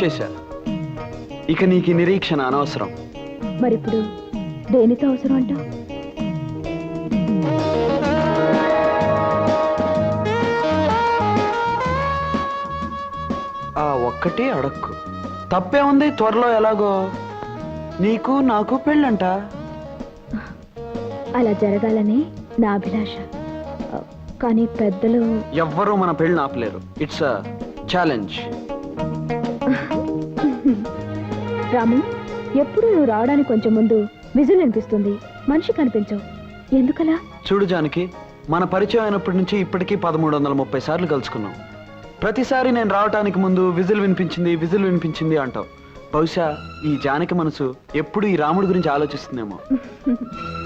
వచ్చేసా. ఇక నీకు నిరీక్షణ అనవసరం. మరిప్పుడు దేనితో అవసరం అంటావు ఆ ఒక్కటి అడక్కు. తప్పే ఉంది త్వరలో ఎలాగో. నీకు నాకు పెళ్ళంట. అలా జరగాలని నా అభిలాష. కానీ పెద్దలు ఎవ్వరూ మన పెళ్ళి ఆపలేరు. ఇట్స్ అ ఛాలెంజ్ రాము ఎప్పుడు నువ్వు రావడానికి కొంచెం ముందు విజులు అనిపిస్తుంది మనిషి కనిపించవు. ఎందుకలా? చూడు జానకి మన పరిచయం అయినప్పటి నుంచి ఇప్పటికీ పదమూడు వందల ముప్పై సార్లు కలుసుకున్నాం. ప్రతిసారి నేను రావటానికి ముందు విజిల్ వినిపించింది విజిల్ వినిపించింది అంటావు. బహుశా ఈ జానకి మనసు ఎప్పుడు ఈ రాముడి గురించి ఆలోచిస్తుందేమో.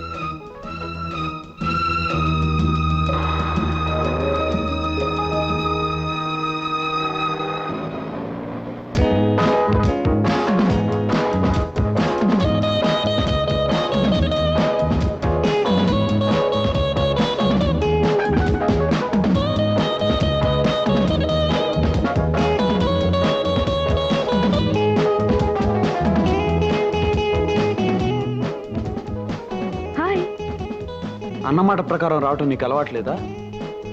అన్నమాట ప్రకారం రావటం నీకు అలవాట్లేదా?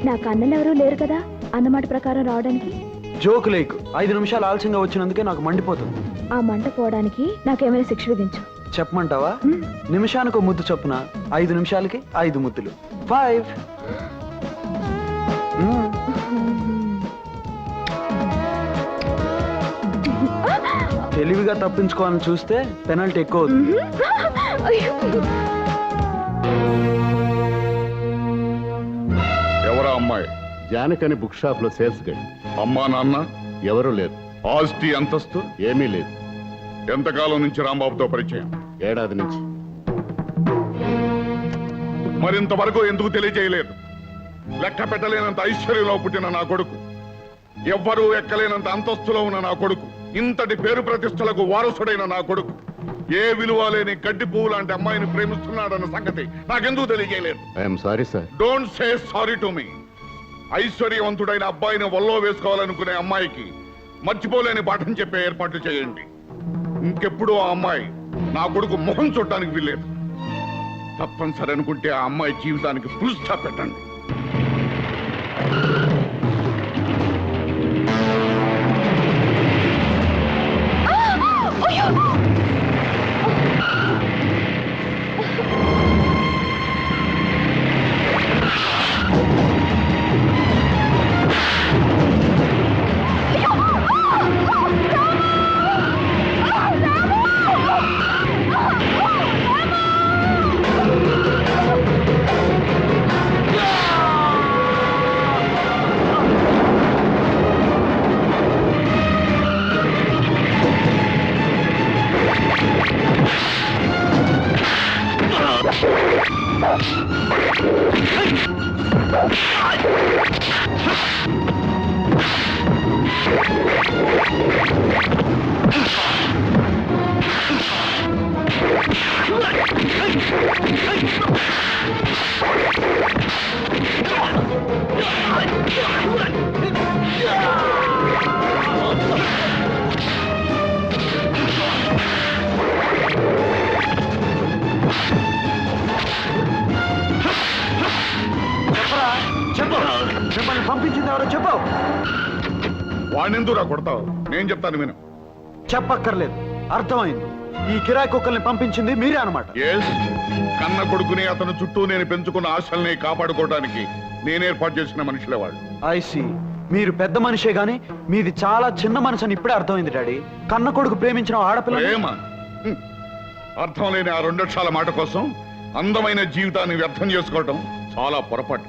నాకు అన్నలు ఎవరూ లేరు కదా అన్నమాట ప్రకారం రావడానికి? జోకు లేకు. ఐదు నిమిషాలు ఆలస్యంగా వచ్చినందుకే నాకు మండిపోతుంది. ఆ మంట పోవడానికి నాకేమైనా శిక్ష విధించు. చెప్పమంటావా? మ్మ్. నిమిషానికి ఒక ముద్దు చొప్పున ఐదు నిమిషాలకి ఐదు ముద్దులు. ఫైవ్ మ్మ్. తెలివిగా తప్పించుకోవాలని చూస్తే పెనల్టీ ఎక్కువ అవుతుంది. అయ్యో. అమ్మాయి. జానకని బుక్ షాప్లో సేల్స్ గడి అమ్మా నాన్న? ఎవరూ లేరు. ఆస్తి అంతస్తు? ఏమీ లేదు. ఎంతకాలం నుంచి రాంబాబుతో పరిచయం? ఏడాది నుంచి. మరింతవరకు ఎందుకు తెలియజేయలేదు లెక్క పెట్టలేనంత ఐశ్వర్యంలో పుట్టిన నా కొడుకు. ఎవ్వరూ ఎక్కలేనంత అంతస్తులో ఉన్న నా కొడుకు. ఇంతటి పేరు ప్రతిష్టలకు వారసుడైన నా కొడుకు. ఏ విలువ లేని గడ్డి పువ్వు లాంటి అమ్మాయిని ప్రేమిస్తున్నాడన్న సంగతి నాకెందుకు తెలియజేయలేదు I'm sorry sir. Don't say sorry to me. ఐశ్వర్యవంతుడైన అబ్బాయిని వల్లో వేసుకోవాలనుకునే అమ్మాయికి మర్చిపోలేని పాఠం చెప్పే ఏర్పాట్లు చేయండి. ఇంకెప్పుడు ఆ అమ్మాయి నా కొడుకు మొహం చూడటానికి వీల్లేదు. తప్పనిసరి అనుకుంటే ఆ అమ్మాయి జీవితానికి ఫుల్ స్టాప్ పెట్టండి. ఎవరో చెప్పు. వాణ్ణెందుకురా కొడతావు? నేను చెప్తాను విను. చెప్పక్కర్లేదు. అర్థమైంది. ఈ కిరాయి కుక్కల్ని పంపించింది మీరే అనమాట కన్న కొడుకుని అతను చుట్టూ నేను పెంచుకున్న ఆశల్ని కాపాడుకోవడానికి నేను ఏర్పాటు చేసిన మనుషులే వాళ్ళు. ఐసి మీరు పెద్ద మనిషే గాని మీది చాలా చిన్న మనసు అని ఇప్పుడే అర్థమైంది డాడీ. కన్న కొడుకు ప్రేమించిన ఆడపిల్ల. అర్థం లేని ఆ రెండక్షరాల మాట కోసం అందమైన జీవితాన్ని వ్యర్థం చేసుకోవటం చాలా పొరపాటు.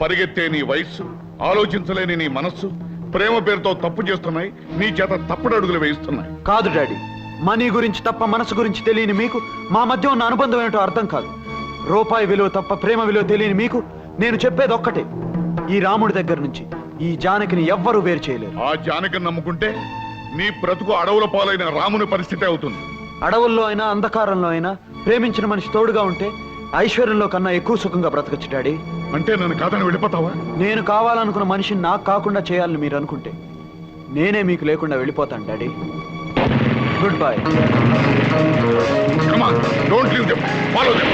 పరిగెత్తే నీ వయస్సు ఆలోచించలేని నీ మనస్సు ప్రేమ పేరుతో తప్పు చేస్తున్నాయి నీ చేత తప్పుడు అడుగులు వేయిస్తున్నాయి. కాదు డాడీ మనీ గురించి తప్ప మనసు గురించి తెలియని మీకు మా మధ్య ఉన్న అనుబంధం ఏంటో అర్థం కాదు. రూపాయి విలువ తప్ప ప్రేమ విలువ తెలియని మీకు నేను చెప్పేది ఒక్కటే. ఈ రాముడి దగ్గర నుంచి ఈ జానకిని ఎవ్వరూ వేరు చేయలేరు. ఆ జానకిని నమ్ముకుంటే నీ బ్రతుకు అడవుల పాలైన రాముని పరిస్థితి అవుతుంది. అడవుల్లో అయినా అంధకారంలో అయినా ప్రేమించిన మనిషి తోడుగా ఉంటే ఐశ్వర్యంలో కన్నా ఎక్కువ సుఖంగా బ్రతకచ్చు డాడీ. అంటే నన్ను కాదని వెళ్ళిపోతావా? నేను కావాలనుకున్న మనిషిని నాకు కాకుండా చేయాలని మీరు అనుకుంటే నేనే మీకు లేకుండా వెళ్ళిపోతాను daddy. Good bye come on don't leave them follow them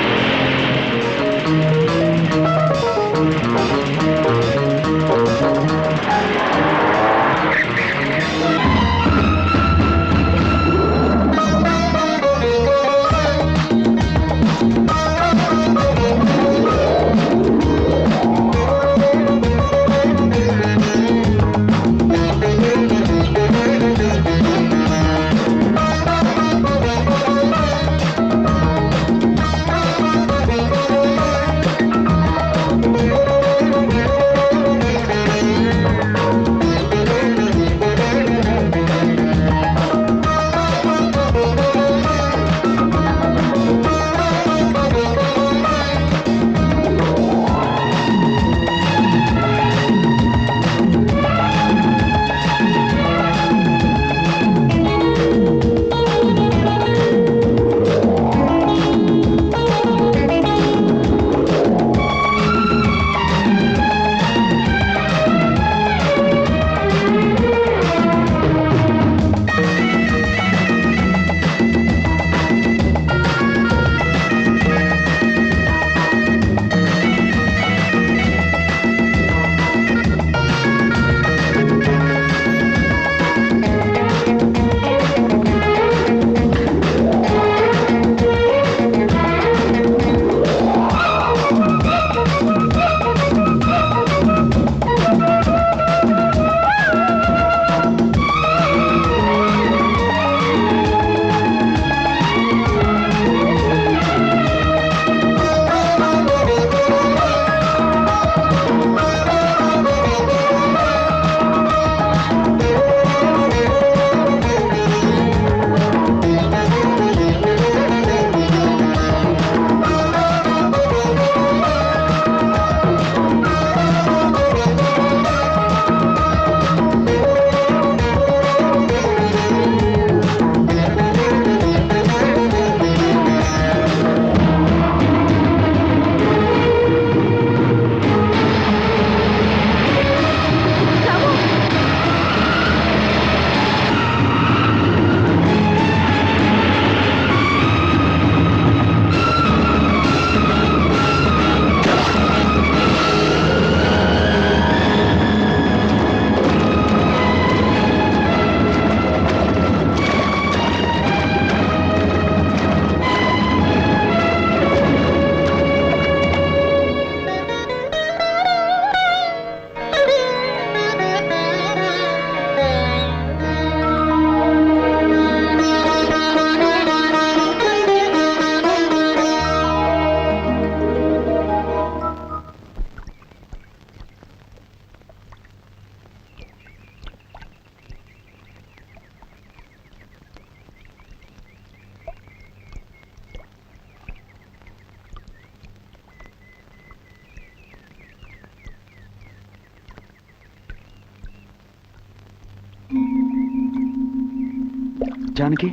Janaki?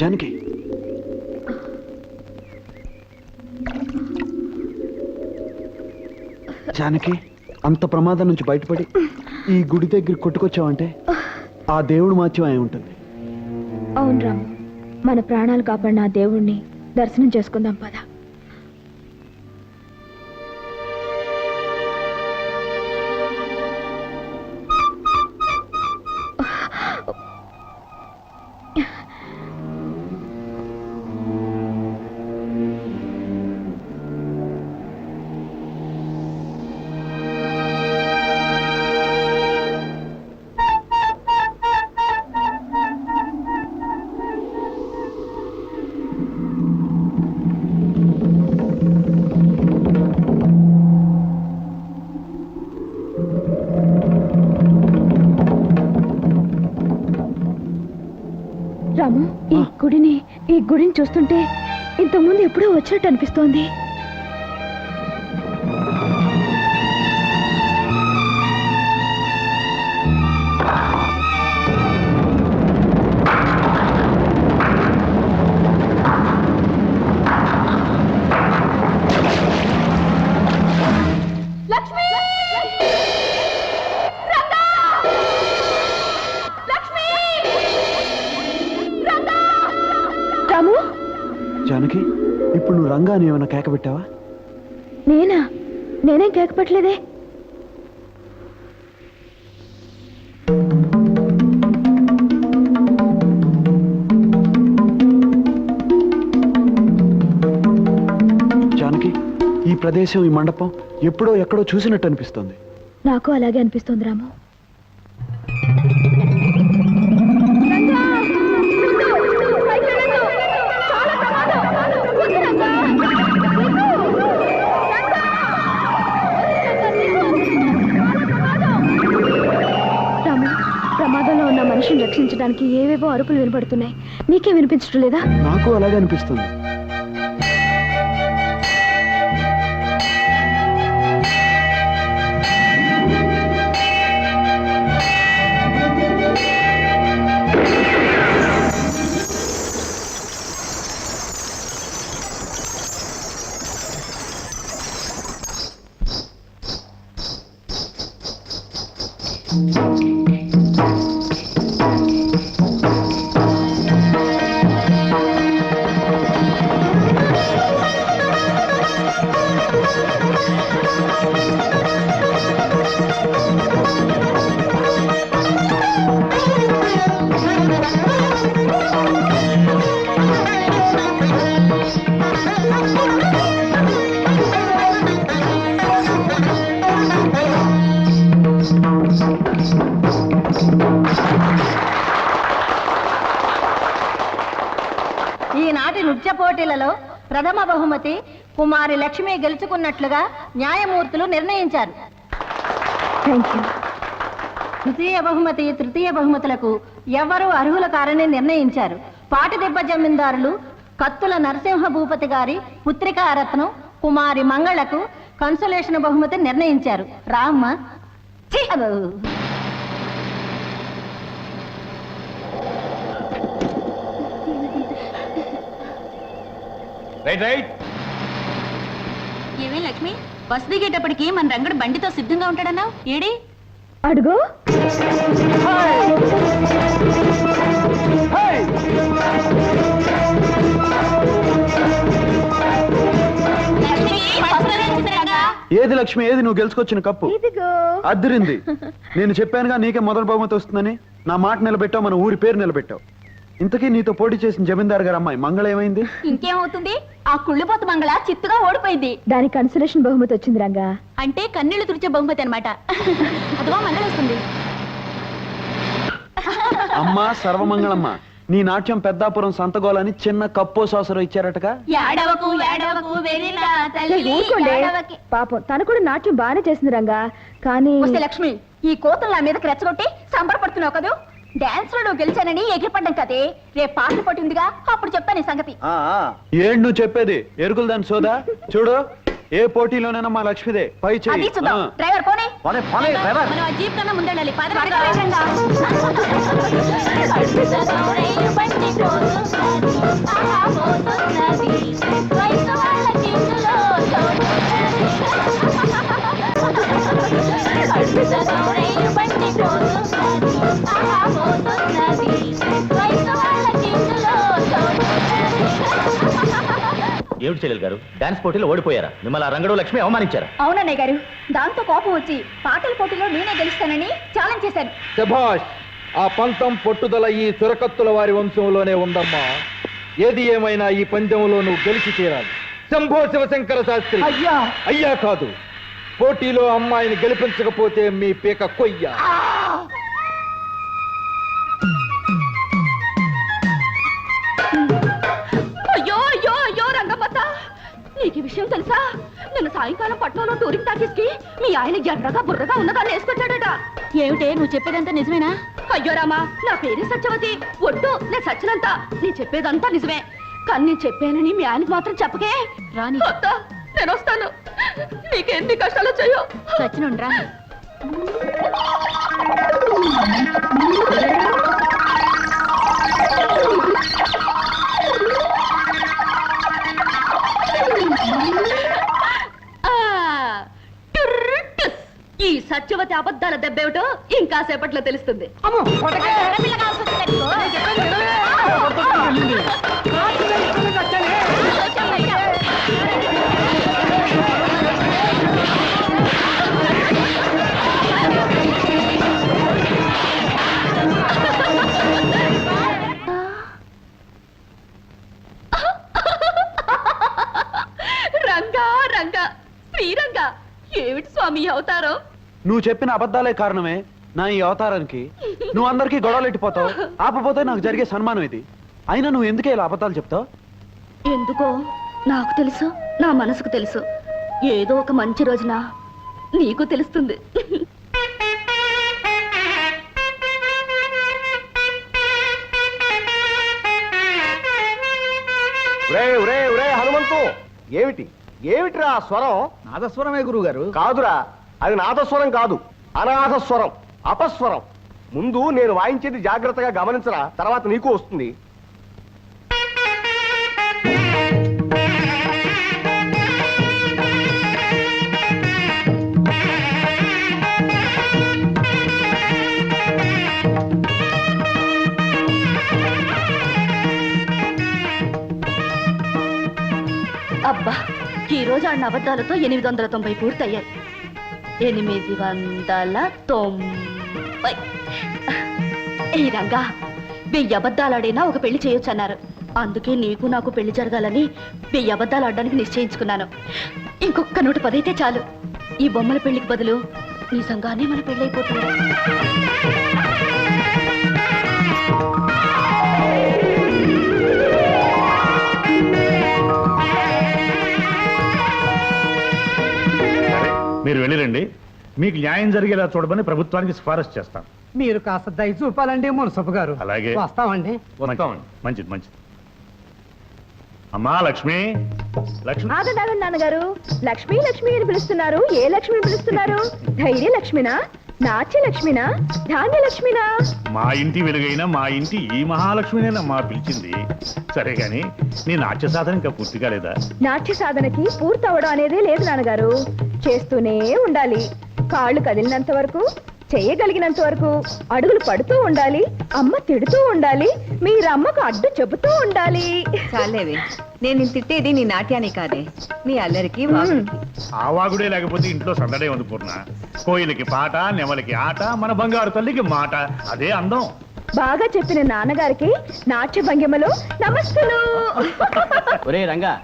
Janaki? Janaki అంత ప్రమాదం నుంచి బయటపడి ఈ గుడి దగ్గర కొట్టుకొచ్చావంటే ఆ దేవుడు మాత్యం అయి ఉంటుంది. అవును రాము. మన ప్రాణాలు కాపాడిన ఆ దేవుణ్ణి దర్శనం చేసుకుందాం పద. చూస్తుంటే ఇంతకుముందు ఎప్పుడో వచ్చినట్టు అనిపిస్తోంది. కేక పెట్టావా నేనా? నేనేం కేకపట్లేదే జానకి ఈ ప్రదేశం ఈ మండపం ఎప్పుడో ఎక్కడో చూసినట్టు అనిపిస్తుంది. నాకు అలాగే అనిపిస్తోంది రాము. రక్షించడానికి ఏవేవో అరుపులు వినపడుతున్నాయి నీకే వినిపించడం లేదా నాకు అలాగే అనిపిస్తుంది. ప్రథమ బహుమతి కుమారి లక్ష్మి గెలుచుకున్నట్లుగా న్యాయమూర్తులు నిర్ణయించారు. థ్యాంక్ యూ ద్వితీయ బహుమతి తృతీయ బహుమతులకు ఎవరు అర్హుల కారని నిర్ణయించారు. పాటిదిబ్బ జమీందారులు కత్తుల నరసింహ భూపతి గారి పుత్రికా రత్నం కుమారి మంగళకు కన్సలేషన్ బహుమతి నిర్ణయించారు. రామ్మ రైట్ రైట్ ఏమే లక్ష్మి? బస్ దిగేటప్పటికి మన రంగడు బండితో సిద్ధంగా ఉంటాడన్నావు? ఏడి? అడుగు. ఏది లక్ష్మి? ఏది? నువ్వు గెలుచుకొచ్చిన కప్పు. ఇదిగో. అద్దరింది. నేను చెప్పానుగా నీకే మొదటి బహుమతి వస్తుందని. నా మాట నిలబెట్టావు మన ఊరి పేరు నిలబెట్టావు. ఇంతకీ నీతో పోటీ చేసిన జమీందార్ గారు అమ్మాయి మంగళ ఏమైంది? ఇంకేమవుతుంది? ఆ కుళ్ళిపోత మంగళ చిత్తుగా ఓడిపోయింది. దానికి కన్సలేషన్ బహుమతి వచ్చింది రంగా. అంటే కన్నీళ్ళు తుడిచే బహుమతి అనమాట అదిగో మంగళ వస్తుంది. అమ్మా సర్వమంగళమ్మ నీ నాట్యం పెద్దాపురం సంతగోలని చిన్న కప్పో సాసరు ఇచ్చారటగా? ఏడవకు ఏడవకు వెరిలా ఏ, ఊరుకోండి. పాపం తను కూడా నాట్యం బాగానే చేసింది రంగా. కానీ వస్తే లక్ష్మి ఈ కోతలు నా మీదకి రెచ్చగొట్టి సంబరపడుతున్నావు కదూ? డాన్స్లో నువ్వు గెలిచానని ఎగిరిపడ్డం కదే. రేపు పాటలు పోటీ ఉందిగా అప్పుడు చెప్తాను ఈ సంగతి. ఏంటి నువ్వు చెప్పేది? ఎరుకులు దాని సోదా? చూడు ఏ పోటీలోనైనా మా లక్ష్మిదే. పై అది చెయ్యి చూద్దాం. ఆ. డ్రైవర్ పోనీ. పోనీ, పోనీ, డ్రైవర్. మనం ఆ జీప్ కన్నా ముందెళ్ళాలి పద. ఏమిటి చెల్లెలు గారు? డాన్స్ పోటీలో ఓడిపోయారా? మిమ్మల్ని ఆ రంగడు లక్ష్మి అవమానించారా? అవునన్నయ్య గారు దాంతో కోపం వచ్చి పాటల పోటీలో నేనే గెలుస్తానని ఛాలెంజ్ చేశాను. శభాష్ ఆ పంతం పట్టుదల ఈ చురకత్తుల వారి వంశంలోనే ఉందమ్మా. ఏది ఏమైనా ఈ పందెంలో నువ్వు గెలిచి తీరాలి శంభో శివశంకర శాస్త్రి. అయ్యా! అయ్యా కాదు పోటీలో అమ్మాయిని గెలిపించకపోతే మీ పీక కొయ్య. నీకు ఈ విషయం తెలుసా? నిన్న సాయంకాలం పట్నంలో టూరింగ్ టాకీస్కి మీ ఆయన ఎర్రగా బుర్రగా ఉన్నదాన్ని వేసుకొచ్చాడట ఏమిటే? నువ్వు చెప్పేదంతా నిజమేనా? అయ్యో రామా నా పేరు సత్యవతి. ఒట్టు నేను సచ్చినంత. నేను చెప్పేదంతా నిజమే. కానీ నేను చెప్పానని మీ ఆయనకి మాత్రం చెప్పకే. రాని నేను వస్తాను. నీకెన్ని కష్టాలు వచ్చాయో. సచ్చినుండ్రా. ఆ, అబద్ధాల దెబ్బేమిటో ఇంకా సేపట్లో తెలుస్తుంది నువ్వు చెప్పిన అబద్ధాలే కారణమే నా ఈ అవతారానికి. నువ్వు అందరికీ గొడవలు ఎట్టిపోతావు? ఆపపోతే నాకు జరిగే సన్మానం ఇది. అయినా నువ్వు ఎందుకే ఇలా అబద్ధాలు చెప్తావు? ఎందుకో? నాకు తెలుసు నా మనసుకు తెలుసు. ఏదో ఒక మంచి రోజున నీకు తెలుస్తుంది. ఒరే ఒరే ఒరే హనుమంతు! ఏమిటి? ఏమిటిరా ఆ స్వరం? నాదస్వరమే గురువు గారు కాదురా అది నాదస్వరం కాదు అనాథస్వరం అపస్వరం. ముందు నేను వాయించేది జాగ్రత్తగా గమనించరా తర్వాత నీకు వస్తుంది. అబ్బా ఈ రోజు ఆడిన అబద్ధాలతో ఎనిమిది వందల తొంభై పూర్తయ్యాయి. ఎనిమిది వందల తొంభై. ఈ రంగా వెయ్యి అబద్ధాలు ఆడినా ఒక పెళ్ళి చేయొచ్చన్నారు. అందుకే నీకు నాకు పెళ్ళి జరగాలని వెయ్యి అబద్ధాలు ఆడడానికి నిశ్చయించుకున్నాను. ఇంకొక నూట పదైతే చాలు. ఈ బొమ్మల పెళ్ళికి బదులు నిజంగానే మన పెళ్ళైపోతుంది. వెళ్ళిరండి. మీకు న్యాయం జరిగేలా చూడమని ప్రభుత్వానికి సిఫారసు చేస్తాం. మీరు కాస్త దయ చూపాలండి మునసపు గారు. అలాగే. వస్తామండి. మంచిది, మంచిది మంచిది. అమ్మా లక్ష్మి. లక్ష్మి. ఆగండి ఆగండి నాన్నగారు. లక్ష్మి లక్ష్మి అని పిలుస్తున్నారు. ఏ లక్ష్మిని పిలుస్తున్నారు? ధైర్య లక్ష్మినా? నాట్య లక్ష్మినా? ధాన్య లక్ష్మినా? మా ఇంటి వెలుగైన మా ఇంటి ఈ మహాలక్ష్మినేనమ్మా పిలిచింది. సరే గాని నీ నాట్య సాధన ఇంకా పూర్తి కాలేదా నాట్య సాధనకి పూర్తవడం అనేదే లేదు నాన్నగారు. చేస్తూనే ఉండాలి. కాళ్ళు కదిలినంత వరకు చేయగలిగినంత వరకు అడుగులు పడుతూ ఉండాలి అమ్మ తిడుతూ ఉండాలి మీరమ్మకు అడ్డు చెబుతూ ఉండాలి. చాలేవే. నేను తిట్టేది నీ నాట్యాన్ని కాదే నీ అల్లరికి వాగుడికి. ఆ వాగుడే లేకపోతే ఇంట్లో సందడే ఉంది పూర్ణ. కోయిలకి పాట నెమలికి ఆట మన బంగారు తల్లికి మాట. అదే అందం. బాగా చెప్పిన నాన్నగారికి నాట్య భంగిమలో నమస్తులు ఒరే రంగా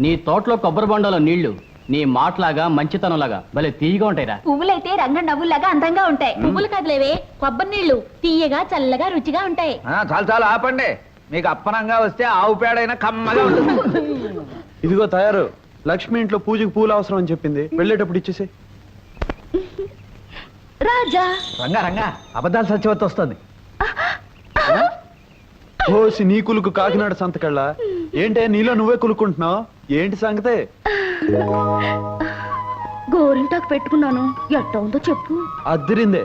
నీ తోటలో కొబ్బరి బొండలో నీళ్ళు. నీ మాటలాగా మంచితనంలాగా భలే తీయగా ఉంటాయిరా. పువ్వులైతే రంగ నవ్వులాగా అందంగా ఉంటాయి. పువ్వులు కదలేవే కొబ్బరి నీళ్ళు తీయగా చల్లగా రుచిగా ఉంటాయి. చాలు చాలు ఆపండి. మీకు అప్పనంగా వస్తే ఆవు పేడైనా కమ్మగా ఉంటుంది. ఇదిగో తయారు. లక్ష్మి ఇంట్లో పూజకి పూలు అవసరం అని చెప్పింది. వెళ్ళేటప్పుడు ఇచ్చేసి. రాజా. రంగా రంగా. అబద్ధాలు సత్యవతి వస్తుంది. ఓసి నీ కులుకు కాకినాడ సంతకళ్ళ? ఏంటే నీలో నువ్వే కులుకుంటున్నావు ఏంటి సంగతే? గోరింటాకు పెట్టుకున్నాను. ఎట్ట ఉందో చెప్పు. అద్దిరిందే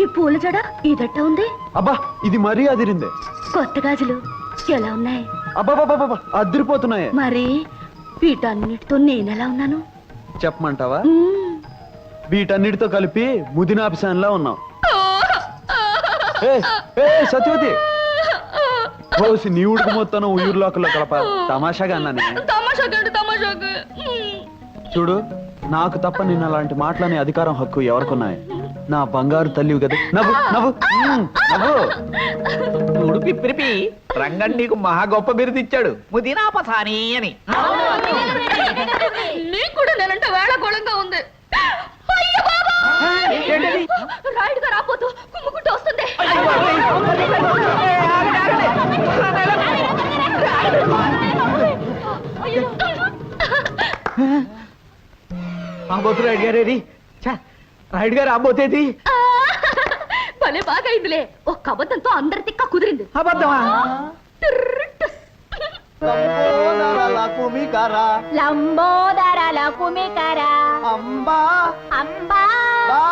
ఈ పూల జడ ఇదట్ట ఉంది? అబ్బా ఇది మరీ అదిరిందే. కొత్త గాజులు ఎలా ఉన్నాయి? అబ్బాబాబాబా అదిరిపోతున్నాయే. మరి వీటన్నిటితో నేనెలా ఉన్నాను? చెప్పమంటావా. వీటన్నిటితో కలిపి ముదినాపిసాన్లా ఉన్నావు. సత్యవతి. ఓసి నీ ఉడుకు మొత్తం ఉయ్యూరులోకల్లో కలప తమాషాగా అన్నానే. తమాషాగండి తమాషాగా చూడు నాకు తప్ప నిన్న అలాంటి మాటలనే అధికారం హక్కు ఎవరికున్నాయి? నా బంగారు తల్లివి కదా. నవ్వు నవ్వు. మ్మ్, నవ్వు. చూడు పిప్పిరిపి రంగన్ నీకు మహా గొప్ప బిరుదు ఇచ్చాడు. ముదినాపసాని అని. నీకు కూడా నేనంటే వేళకోళంగా ఉంది. అయ్య బాబా! రాయుడుగా రాపోతూ కుమ్ముకుంటూ వస్తుంది. ఆబోతు రైడ్ గారేది రైడ్ గారు ఆబోతేది భలే బాగా అయిందిలే ఒక్క అబద్ధంతో అందరి తిక్క కుదిరింది. అబద్ధమా? లంబోదర కుమికర. అంబా. అంబా. బా.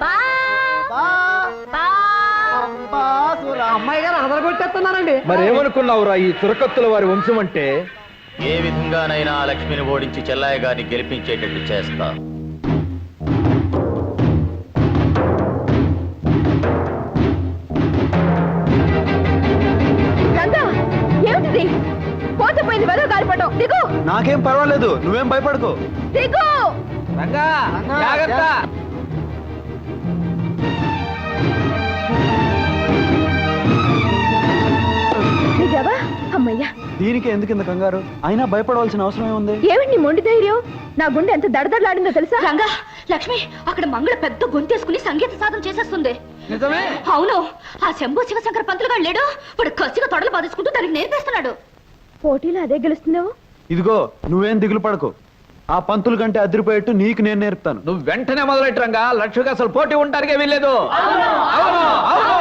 బా. అమ్మాయి గారు అదరగొట్టేస్తున్నారండి. మరేమనుకున్నావురా ఈ చురకత్తుల వారి వంశం అంటే? ఏ విధంగానైనా ఆ లక్ష్మిని ఓడించి చెల్లాయి గారిని గెలిపించేటట్టు చేస్తా. నాకేం పర్వాలేదు నువ్వేం భయపడకు. దిగు! రంగా జాగ్రత్త. దిగావా అమ్మయ్యా? దీనికి ఎందుకు ఇంత కంగారు? అయినా భయపడవలసిన అవసరం ఏముంది? ఏమిటి నీ మొండి ధైర్యం? నా గుండె ఎంత దడదడలాడిందో తెలుసా? రంగా లక్ష్మి అక్కడ మంగళ పెద్ద గొంతేసుకుని సంగీత సాధన చేసేస్తుంది. నిజమే? అవును. ఆ శంభు శివశంకర పంతులు గారు లేడు. వాడు కసిగా తొడలు బాధించుకుంటూ దానికి నేర్పిస్తున్నాడు. పోటీలో అదే గెలుస్తుందేమో ఇదిగో నువ్వేం దిగులు పడకు. ఆ పంతులు కంటే అదిరిపోయేట్టు నీకు నేను నేర్పుతాను. నువ్వు వెంటనే మొదలెట్టరంగా లక్ష్మికి అసలు పోటీ ఉంటానికే వీల్లేదు. అవును. అవును.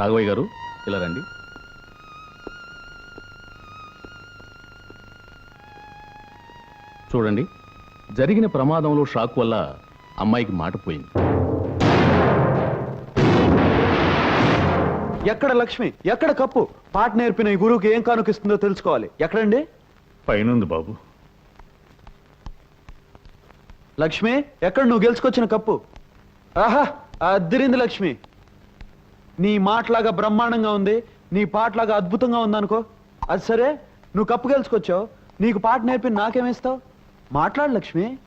రాఘవయ్య గారు ఇలా రండి. చూడండి జరిగిన ప్రమాదంలో షాక్ వల్ల అమ్మాయికి మాట పోయింది. ఎక్కడ లక్ష్మి? ఎక్కడ కప్పు? పాట నేర్పిన ఈ గురువుకి ఏం కానుకిస్తుందో తెలుసుకోవాలి. ఎక్కడండి? పైనుంది బాబు. లక్ష్మి ఎక్కడ నువ్వు గెలుచుకొచ్చిన కప్పు? ఆహా అద్దిరింది లక్ష్మి. నీ మాటలాగా బ్రహ్మాండంగా ఉంది నీ పాటలాగా అద్భుతంగా ఉందనుకో. అది సరే నువ్వు కప్పు గెలుచుకొచ్చావు నీకు పాట నేర్పి నాకేమిస్తావు? మాట్లాడు లక్ష్మి.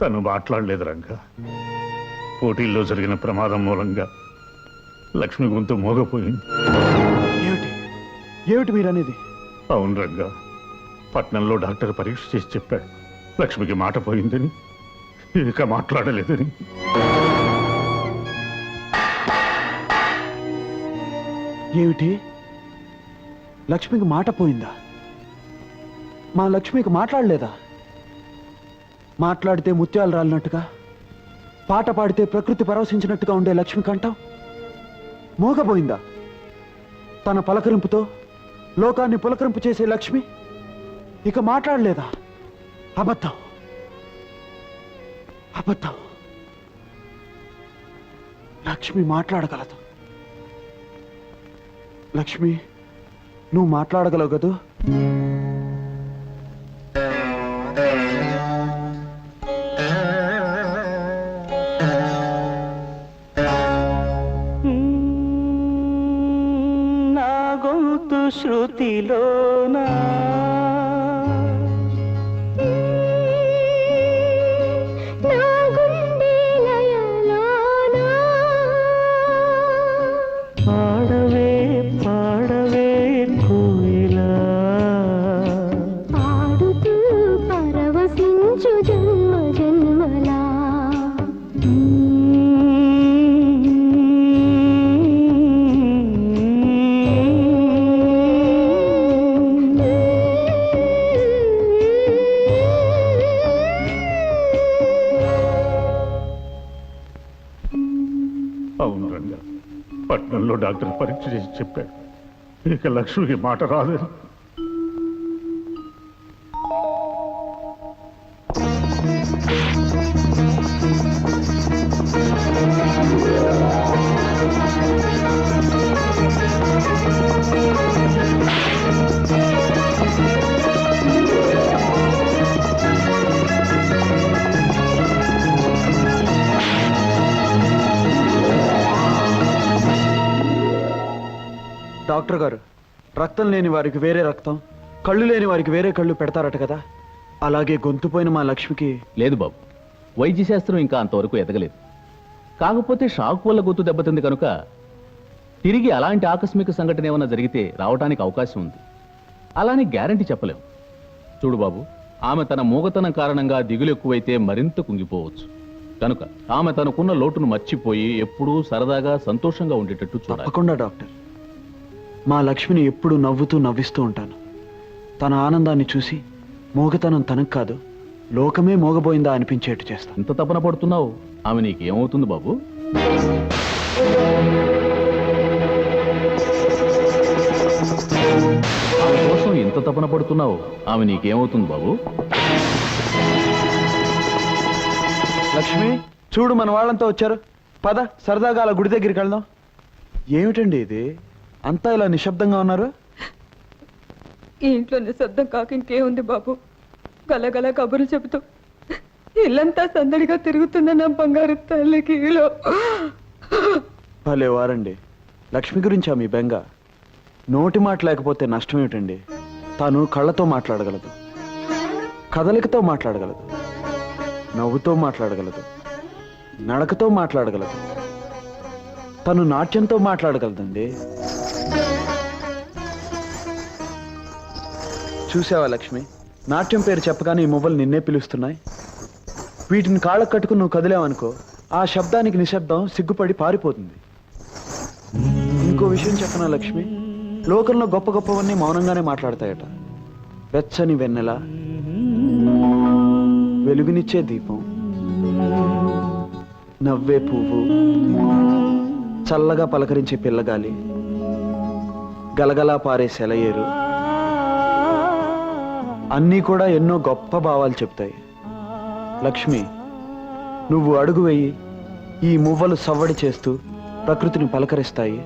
తను మాట్లాడలేదు రంగా. పోటీల్లో జరిగిన ప్రమాదం మూలంగా లక్ష్మి గొంతు మోగపోయింది. ఏమిటి? ఏమిటి మీరు అనేది అవును రంగా. పట్నంలో డాక్టర్ పరీక్ష చేసి చెప్పాడు. లక్ష్మికి మాట పోయిందని ఇక మాట్లాడలేదని. ఏమిటి? లక్ష్మికి మాట పోయిందా? మా లక్ష్మికి మాట్లాడలేదా? మాట్లాడితే ముత్యాలు రాలినట్టుగా పాట పాడితే ప్రకృతి పరవశించినట్టుగా ఉండే లక్ష్మి కంఠం మోగపోయిందా తన పలకరింపుతో లోకాన్ని పులకరింపు చేసే లక్ష్మి ఇక మాట్లాడలేదా? అబద్ధం. అబద్ధం. లక్ష్మి మాట్లాడగలదు. లక్ష్మి నువ్వు మాట్లాడగలవు కదా? చెప్పాడు ఇక లక్ష్మికి మాట రాదని డాక్టర్ గారు రక్తం లేని వారికి వేరే రక్తం కళ్ళు లేని వారికి వేరే కళ్ళు పెడతారట కదా. అలాగే గొంతుపోయిన మా లక్ష్మికి లేదు బాబు. వైద్య శాస్త్రం ఇంకా అంతవరకు ఎదగలేదు. కాకపోతే షాక్ వల్ల గొంతు దెబ్బతింది కనుక తిరిగి అలాంటి ఆకస్మిక సంఘటన ఏమైనా జరిగితే రావడానికి అవకాశం ఉంది. అలానే గ్యారంటీ చెప్పలేం చూడు బాబు ఆమె తన మూగతనం కారణంగా దిగులు ఎక్కువైతే మరింత కుంగిపోవచ్చు. కనుక ఆమె తనకున్న లోటును మర్చిపోయి ఎప్పుడూ సరదాగా సంతోషంగా ఉండేటట్టు చూడాలి. తప్పకుండా డాక్టర్. మా లక్ష్మిని ఎప్పుడు నవ్వుతూ నవ్విస్తూ ఉంటాను. తన ఆనందాన్ని చూసి మోగతనం తనకు కాదు లోకమే మోగబోయిందా అనిపించేట్టు చేస్తాను. ఇంత తపన పడుతున్నావు? ఆమె నీకు ఏమవుతుంది బాబు? ఆమె కోసం ఇంత తపన పడుతున్నావు? ఆమె నీకేమవుతుంది బాబు? లక్ష్మి చూడు మన వాళ్ళంతా వచ్చారు. పద సరదాగా అలా గుడి దగ్గరికి వెళ్దాం. ఏమిటండి ఇది? అంతా ఇలా నిశ్శబ్దంగా ఉన్నారు? ఈ ఇంట్లో నిశ్శబ్దం కాక ఇంకేముంది బాబు? గలగల కబుర్లు చెబుతూ ఇల్లంతా సందడిగా తిరుగుతున్న నా బంగారు తల్లికి ఈలో. భలే వారండి. లక్ష్మి గురించా మీ బెంగ? నోటి మాట లేకపోతే నష్టం ఏమిటండి తాను కళ్ళతో మాట్లాడగలదు. కదలికతో మాట్లాడగలదు. నవ్వుతో మాట్లాడగలదు. నడకతో మాట్లాడగలదు. తను నాట్యంతో మాట్లాడగలదండి. చూసావా లక్ష్మి? నాట్యం పేరు చెప్పగానే ఈ మువ్వలు నిన్నే పిలుస్తున్నాయి. వీటిని కాళ్ళకు కట్టుకుని నువ్వు కదిలావనుకో ఆ శబ్దానికి నిశ్శబ్దం సిగ్గుపడి పారిపోతుంది. ఇంకో విషయం చెప్పనా లక్ష్మి? లోకంలో గొప్ప గొప్పవన్నీ మౌనంగానే మాట్లాడతాయట. వెచ్చని వెన్నెల వెలుగునిచ్చే దీపం నవ్వే పువ్వు చల్లగా పలకరించే పిల్లగాలి గలగలా పారే సెలయేరు. అన్నీ కూడా ఎన్నో గొప్ప భావాలు చెప్తాయి. లక్ష్మి నువ్వు అడుగు వెయ్యి ఈ మువ్వలు సవ్వడి చేస్తూ ప్రకృతిని పలకరిస్తాయి.